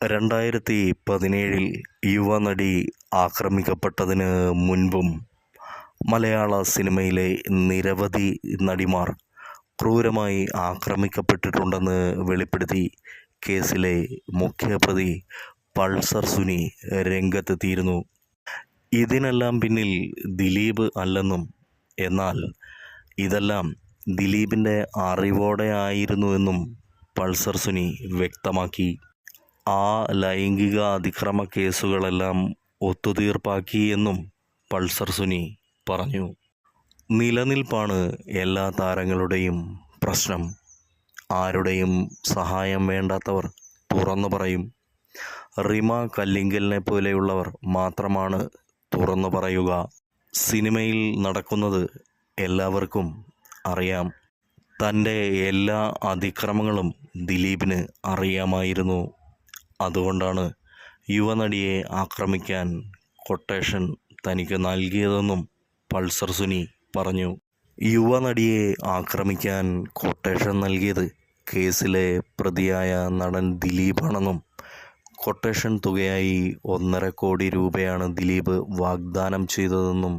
രണ്ടായിരത്തി പതിനേഴിൽ യുവനടി ആക്രമിക്കപ്പെട്ടതിന് മുൻപും മലയാള സിനിമയിലെ നിരവധി നടിമാർ ക്രൂരമായി ആക്രമിക്കപ്പെട്ടിട്ടുണ്ടെന്ന് വെളിപ്പെടുത്തി കേസിലെ മുഖ്യപ്രതി പൾസർ സുനി രംഗത്തെത്തിയിരുന്നു. ഇതിനെല്ലാം പിന്നിൽ ദിലീപ് അല്ലെന്നും എന്നാൽ ഇതെല്ലാം ദിലീപിന്റെ അറിവോടെ ആയിരുന്നുവെന്നും പൾസർ സുനി വ്യക്തമാക്കി. ആ ലൈംഗിക അതിക്രമ കേസുകളെല്ലാം ഒത്തുതീർപ്പാക്കി എന്നും പൾസർ സുനി പറഞ്ഞു. നിലനിൽപ്പാണ് എല്ലാ താരങ്ങളുടെയും പ്രശ്നം. ആരുടെയും സഹായം വേണ്ടാത്തവർ തുറന്നു പറയും. റിമ കല്ലിങ്കലിനെ പോലെയുള്ളവർ മാത്രമാണ് തുറന്നു പറയുക. സിനിമയിൽ നടക്കുന്നത് എല്ലാവർക്കും അറിയാം. തന്റെ എല്ലാ അതിക്രമങ്ങളും ദിലീപിന് അറിയാമായിരുന്നു. അതുകൊണ്ടാണ് യുവനടിയെ ആക്രമിക്കാൻ കൊട്ടേഷൻ തനിക്ക് നൽകിയതെന്നും പൾസർ സുനി പറഞ്ഞു. യുവനടിയെ ആക്രമിക്കാൻ കൊട്ടേഷൻ നൽകിയത് കേസിലെ പ്രതിയായ നടൻ ദിലീപാണെന്നും കൊട്ടേഷൻ തുകയായി ഒന്നര കോടി രൂപയാണ് ദിലീപ് വാഗ്ദാനം ചെയ്തതെന്നും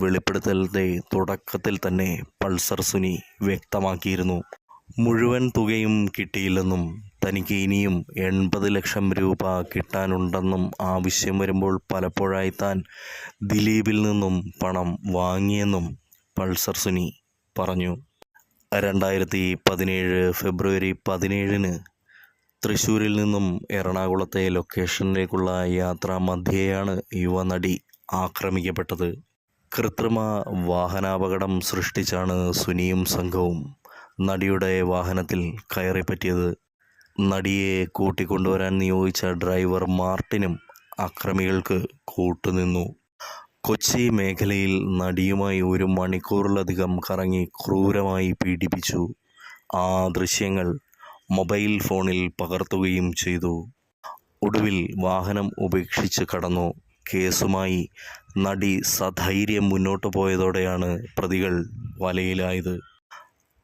വെളിപ്പെടുത്തലിന്റെ തുടക്കത്തിൽ തന്നെ പൾസർ സുനി വ്യക്തമാക്കിയിരുന്നു. മുഴുവൻ തുകയും കിട്ടിയില്ലെന്നും തനിക്ക് ഇനിയും എൺപത് ലക്ഷം രൂപ കിട്ടാനുണ്ടെന്നും ആവശ്യം വരുമ്പോൾ പലപ്പോഴായി താൻ ദിലീപിൽ നിന്നും പണം വാങ്ങിയെന്നും പൾസർ സുനി പറഞ്ഞു. രണ്ടായിരത്തി പതിനേഴ് ഫെബ്രുവരി പതിനേഴിന് തൃശ്ശൂരിൽ നിന്നും എറണാകുളത്തെ ലൊക്കേഷനിലേക്കുള്ള യാത്രാ മധ്യേയാണ് യുവനടി ആക്രമിക്കപ്പെട്ടത്. കൃത്രിമ വാഹനാപകടം സൃഷ്ടിച്ചാണ് സുനിയും സംഘവും നടിയുടെ വാഹനത്തിൽ കയറിപ്പറ്റിയത്. നടിയെ കൂട്ടിക്കൊണ്ടുവരാൻ നിയോഗിച്ച ഡ്രൈവർ മാർട്ടിനും അക്രമികൾക്ക് കൂട്ടുനിന്നു. കൊച്ചി മേഖലയിൽ നടിയുമായി ഒരു മണിക്കൂറിലധികം കറങ്ങി ക്രൂരമായി പീഡിപ്പിച്ചു. ആ ദൃശ്യങ്ങൾ മൊബൈൽ ഫോണിൽ പകർത്തുകയും ചെയ്തു. ഒടുവിൽ വാഹനം ഉപേക്ഷിച്ച് കടന്നു. കേസുമായി നടി സധൈര്യം മുന്നോട്ട് പോയതോടെയാണ് പ്രതികൾ വലയിലായത്.